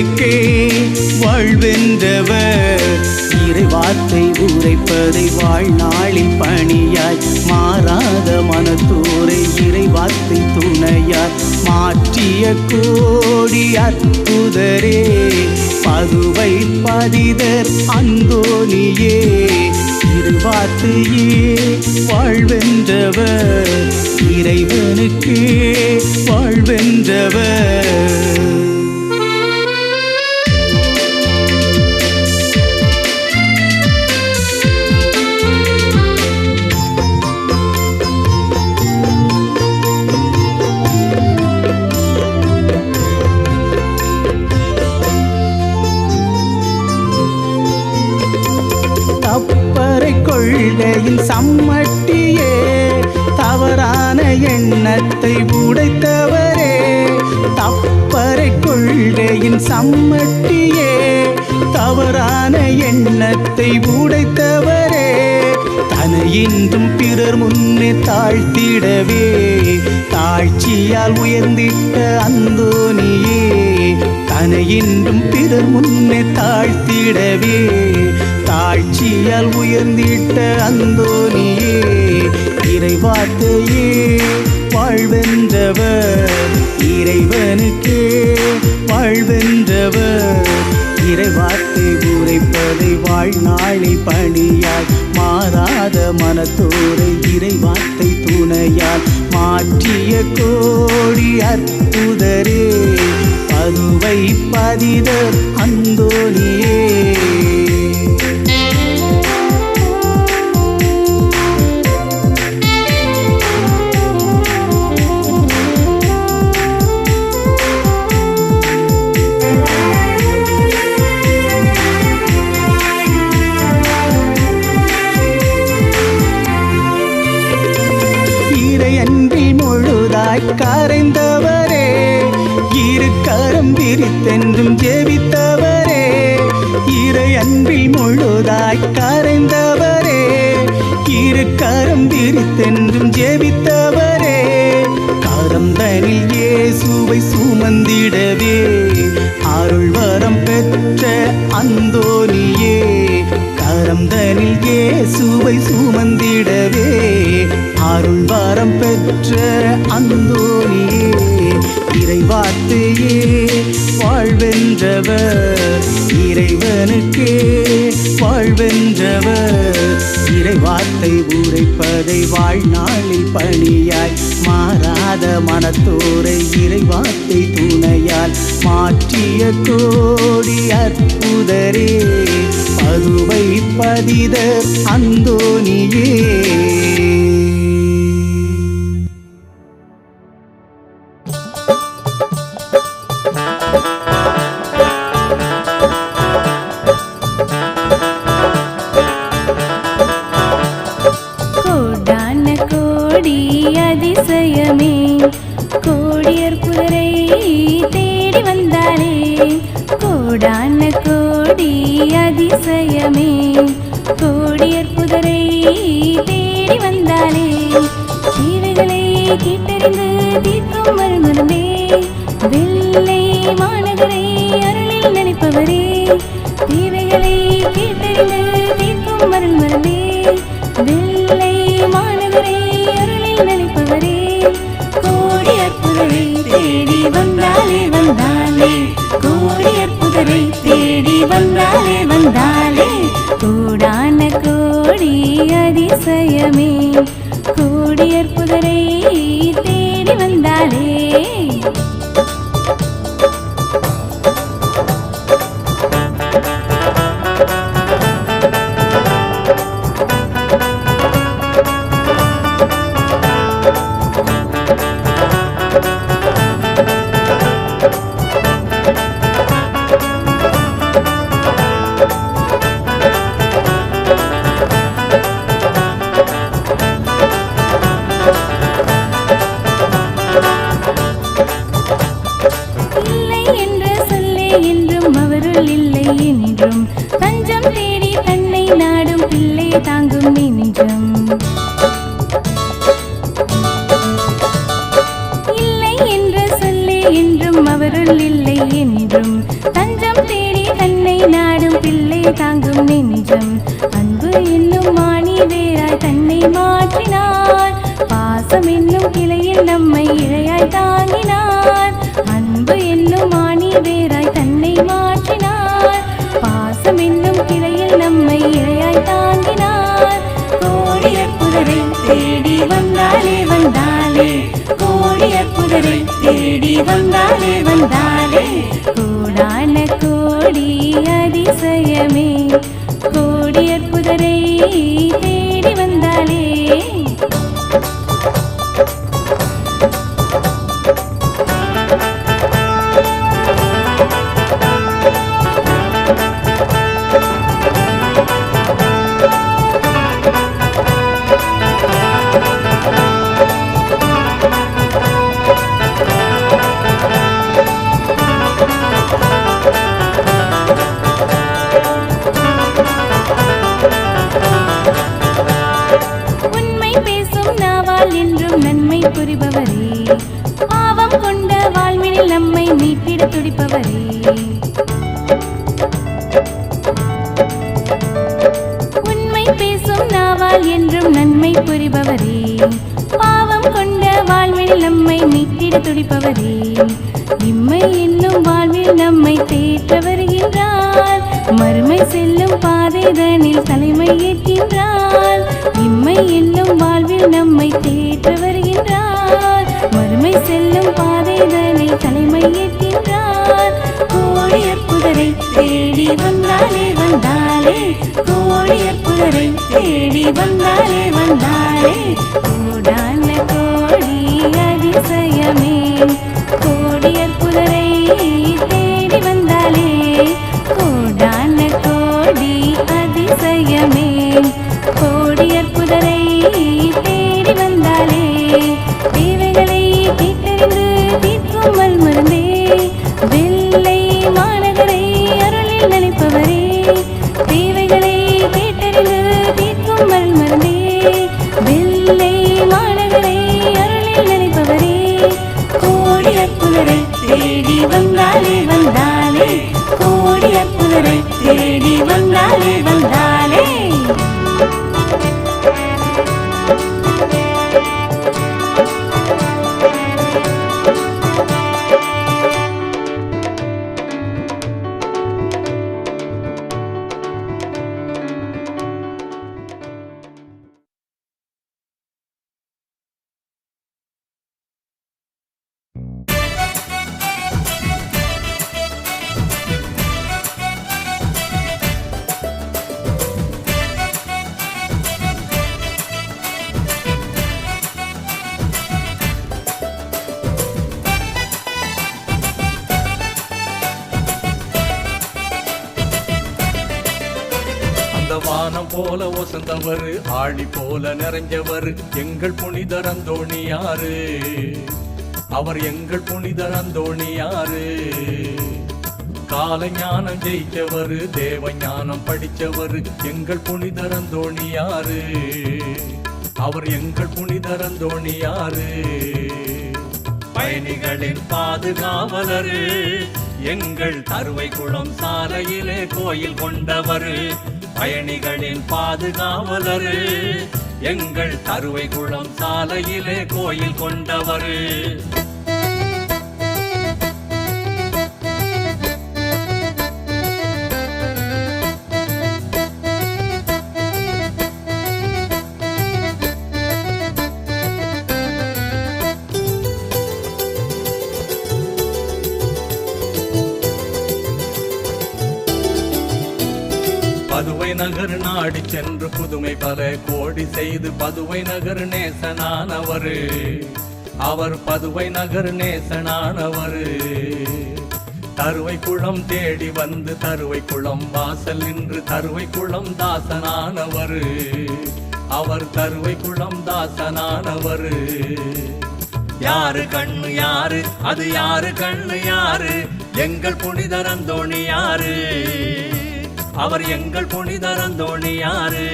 இறைவனுக்கே வாழ்வென்றவர். இறைவார்த்தை உரைப்பதை வாழ்நாளில் பணியாய் மாறாத மனத்தோரை இறைவார்த்தை துணையாய் மாற்றிய கோடி அற்புதரே பதுவை பதிதர் அந்தோனியே இருவார்த்தையே வாழ்வென்றவர். இறைவனுக்கே வாழ்வென்றவர். எண்ணத்தை உடைத்தவரே தப்பறை கொள்கையின் சம்மட்டியே தவறான எண்ணத்தை உடைத்தவரே தனையின்றும் பிறர் முன்னே தாழ்த்திடவே தாழ்ச்சியால் உயர்ந்திட்ட அந்தோனியே தனையின்றும் பிறர் முன்னே தாழ்த்திடவே தாழ்ச்சியால் உயர்ந்திட்ட அந்தோனியே இறைவார்த்தையே வாழ்வென்றவர். இறைவனுக்கே வாழ்வென்றவர். இறைவார்த்தை உரைப்பதை வாழ்நாளை பணியால் மாறாத மனத்தோரை இறைவார்த்தை துணையால் மாற்றிய கோடி அற்புதரே. பதுவை பதித அந்தோனியே இறைவார்த்தையே வாழ்வென்றவர். இறைவனுக்கே வாழ்வென்றவர். இறைவார்த்தை உரைப்பதை வாழ்நாளில் பணியாய் மாறாத மனத்தோரை இறைவார்த்தை துணையால் மாற்றிய கோடி அற்புதரே. பதுவை பதிதர் அந்தோனியே கோடியர் புதரை தேடி வந்தாலே தீவைகளை கேட்டறிந்து தீர்க்கும் மருமருந்தே வெள்ளை தேடி என்றும் நன்மை புரிபவரே. பாவம் கொண்ட வாழ்வில் நம்மை மீட்டிட துடிப்பவரே. இம்மை என்னும் வாழ்வில் நம்மை தேற்ற வருகின்றார் மறுமை செல்லும் பாதைதனில் தலைமை ஏற்கின்றார் இம்மை என்னும் வாழ்வில் நம்மை தேற்ற வருகின்றார் மறுமை செல்லும் பாதைதனில் தலைமை ஏற்கின்றார் கோழிய குதிரை தேடி வந்தாலே வந்தாலே கோழியர் குதிரை தேடி வந்தாலே வந்தாலே கோடான கோடி அதிசயமே. கோடியர் குதிரை போல ஒசந்தவர் ஆழி போல நிறைஞ்சவர் எங்கள் புனிதர் அந்தோணியாரு. அவர் எங்கள் புனிதர் அந்தோணியாரு. கால ஞானம் ஜெயிச்சவர் தேவ ஞானம் படிச்சவர் எங்கள் புனிதர் அந்தோணியாரு. அவர் எங்கள் புனிதர் அந்தோணியாரு. பயணிகளின் பாதுகாவலரு எங்கள் தருவை குளம் சாலையிலே கோயில் கொண்டவர் பயணிகளின் பாதுகாவலர் எங்கள் தருவை குளம் சாலையிலே கோயில் கொண்டவர். நாடி சென்று புதுமை பல கோடி செய்து பதுவை நகர் நேசனானவர். அவர் பதுவை நகர் நேசனானவர். தருவை குளம் தேடி வந்து தருவை குளம் வாசல் நின்று தருவை குளம் தாசனானவர். அவர் தருவை குளம் தாசனானவர். யாரு கண்ணு யாரு? அது யாரு கண்ணு யாரு? எங்கள் புனிதரந்தோணி யாரு? அவர் எங்கள் புனிதரந்தோணி யாரு?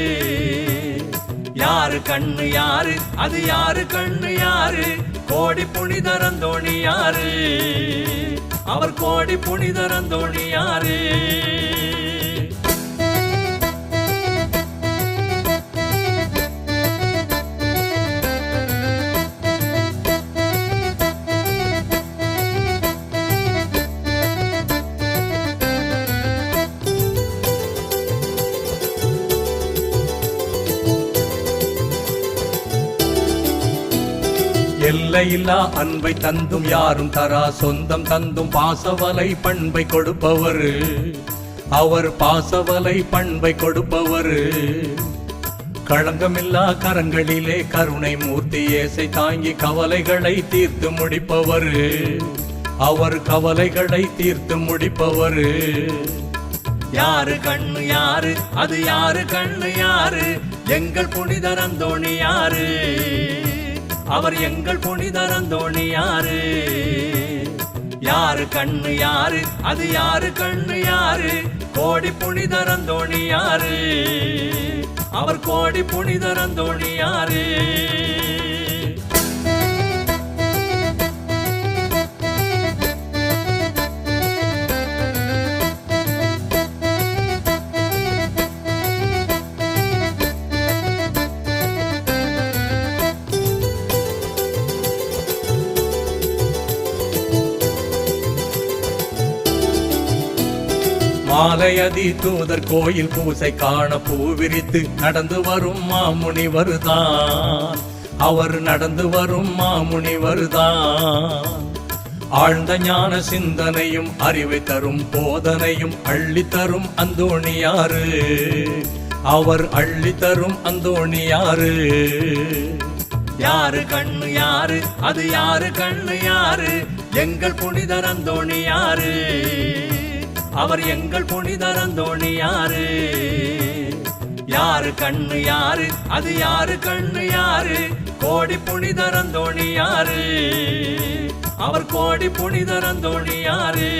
யாரு கண்ணு யாரு? அது யாரு கண்ணு யாரு? கோடி புனிதரந்தோணி யாரு? அவர் கோடி புனிதரந்தோணி யாரு? எல்லையில்லா அன்பை தந்தும் யாரும் தரா. சொந்தம் தந்தும் பாசவலை பண்பை கொடுப்பவர். அவர் பாசவலை பண்பை கொடுப்பவர். களங்கமில்லா கரங்களிலே கருணை மூர்த்தி ஏசை தாங்கி கவலைகளை தீர்த்து முடிப்பவர். அவர் கவலைகளை தீர்த்து முடிப்பவர். யாரு கண்ணு யாரு? அது யாரு கண்ணு யாரு? எங்கள் புனிதரந்தோணி யாரு? அவர் எங்கள் புனிதரந்தோணி யாரு? யாரு கண்ணு யாரு? அது யாரு கண்ணு யாரு? கோடி புனிதரந்தோணி யாரு? அவர் கோடி புனிதரந்தோணி யாரு? மாலையதி தூதர் கோயில் பூசை காண பூ விரித்து நடந்து வரும் மாமுனி வருதான் அவர் நடந்து வரும் மாமுனி வருதான் ஆழ்ந்த ஞான சிந்தனையும் அறிவை தரும் போதனையும் அள்ளி தரும் அந்தோணியாரு. அவர் அள்ளி தரும் அந்தோணியாரு. யாரு கண்ணு யாரு? அது யாரு கண்ணு யாரு? எங்கள் புனிதர் அந்தோணி யாரு அவர் எங்கள் புனிதரந்தோணி யாரு? யாரு கண்ணு யாரு? அது யாரு கண்ணு யாரு? கோடி புனிதரந்தோணி யாரு? அவர் கோடி புனிதரந்தோணி யாரு?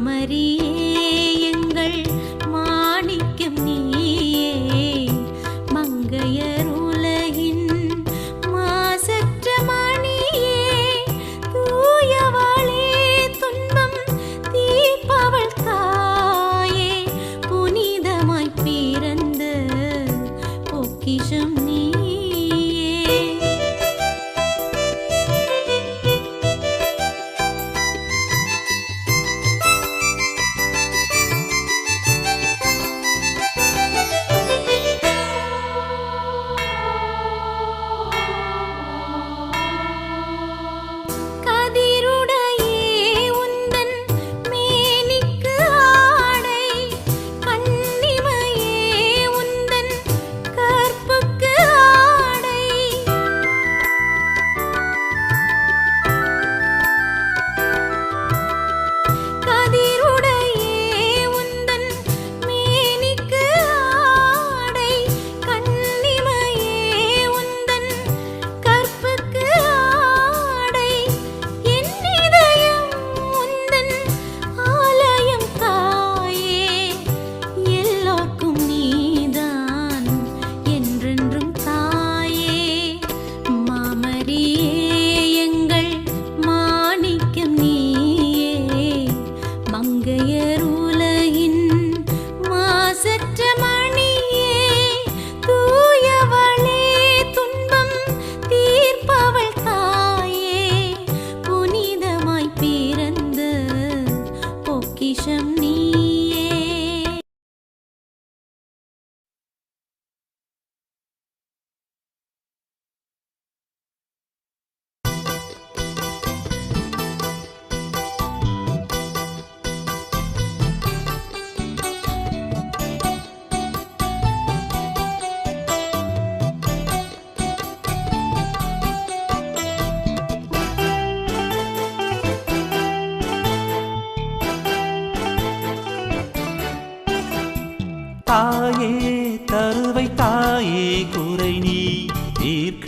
மாமரியே எங்கள்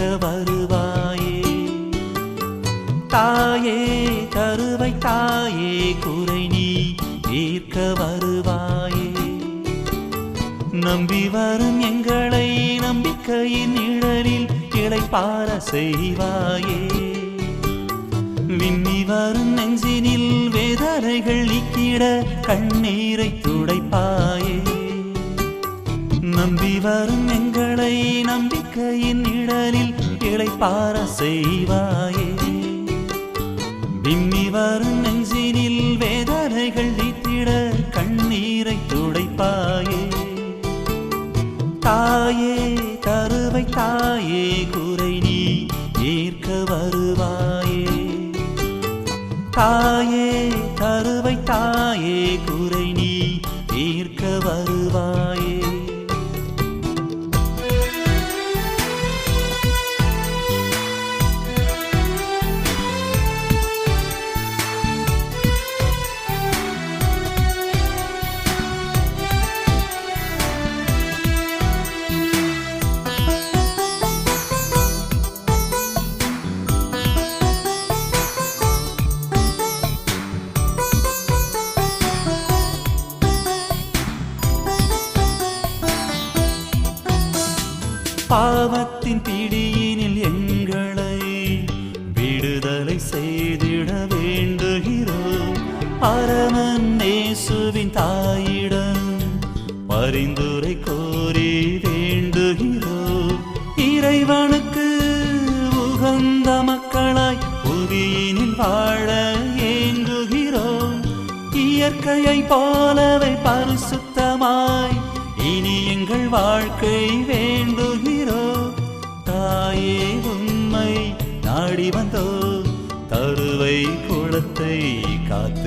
தீர்க்க வருவாயே. தாயே கருவை தாயே குறை நீ தீர்க்க வருவாயே. நம்பி வரும் எங்களை நம்பிக்கையின் நிழலில் இழைப்பார செய்வாயே. விம்மி வரும் நெஞ்சினில் வேதனைகள் நீக்கிட கண்ணீரை துடைப்பாயே. நம்பி வரும் எங்களை நம்பிக்கையின் நிழலில் இளைப்பார செய்வாயே. விம்மி வரும் நெஞ்சினில் வேதனைகள் நீத்திட கண்ணீரை துடைப்பாயே. தாயே கருவை தாயே குறை நீ ஏற்க வருவாயே. தாயே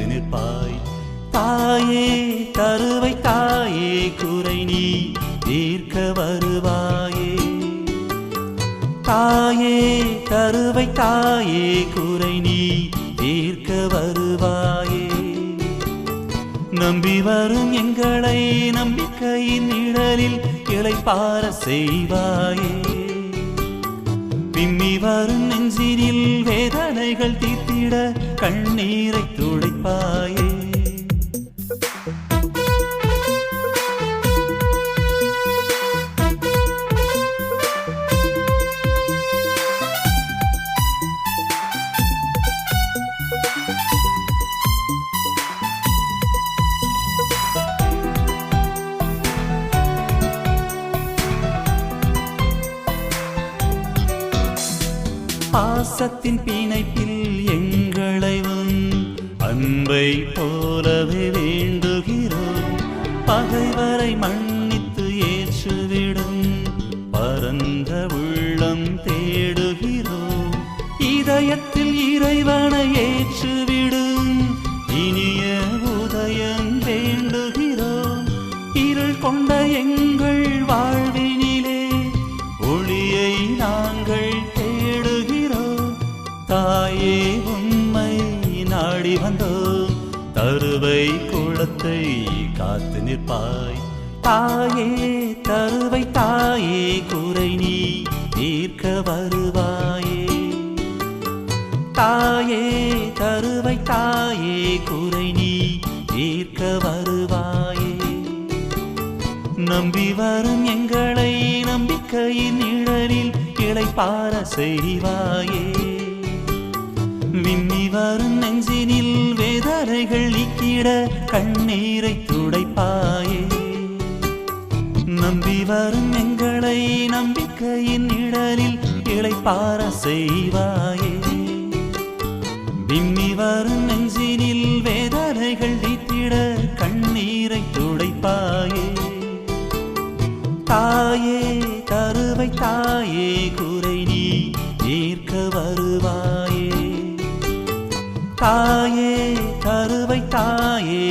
நிற்பாய். தாயே கருவை தாயே குறை நீ தீர்க்க வருவாயே. தாயே கருவை தாயே குறை நீ தீர்க்க வருவாயே. நம்பி வரும் எங்களை நம்பிக்கையின் நிழலில் இளைப்பார செய்வாயே. பின்னி வரும் நெஞ்சினில் வேதனைகள் தீர்த்திட கண்ணீரை இருப்பாயே பாசத்தின் பிணைப்பில் எங்க அன்பை போலவே வேண்டுகிறோம். பகைவரை மன்னித்து குளத்தை காத்து நிற்பாய். தாயே கருவை தாயே குறை நீ தீர்க்க வருவாயே. தாயே கருவை தாயே குறை நீ தீர்க்க வருவாயே. நம்பி வரும் எங்களை நம்பிக்கையின் நிழலில் இழைப்பார செய்வாயே. விம்மி வரும் நெஞ்சினில் வேதரைகள் நீக்கிட கண்ணீரை துடைப்பாயே. நம்பி வரும் எங்களை நம்பிக்கையின் நிழலில் இழைப்பார செய்வாயே. விம்மி வரும் நெஞ்சினில் வேதரைகள் நீத்திட கண்ணீரை துடைப்பாயே. தாயே கருவை தாயே கூ தாயே கருவை தாயே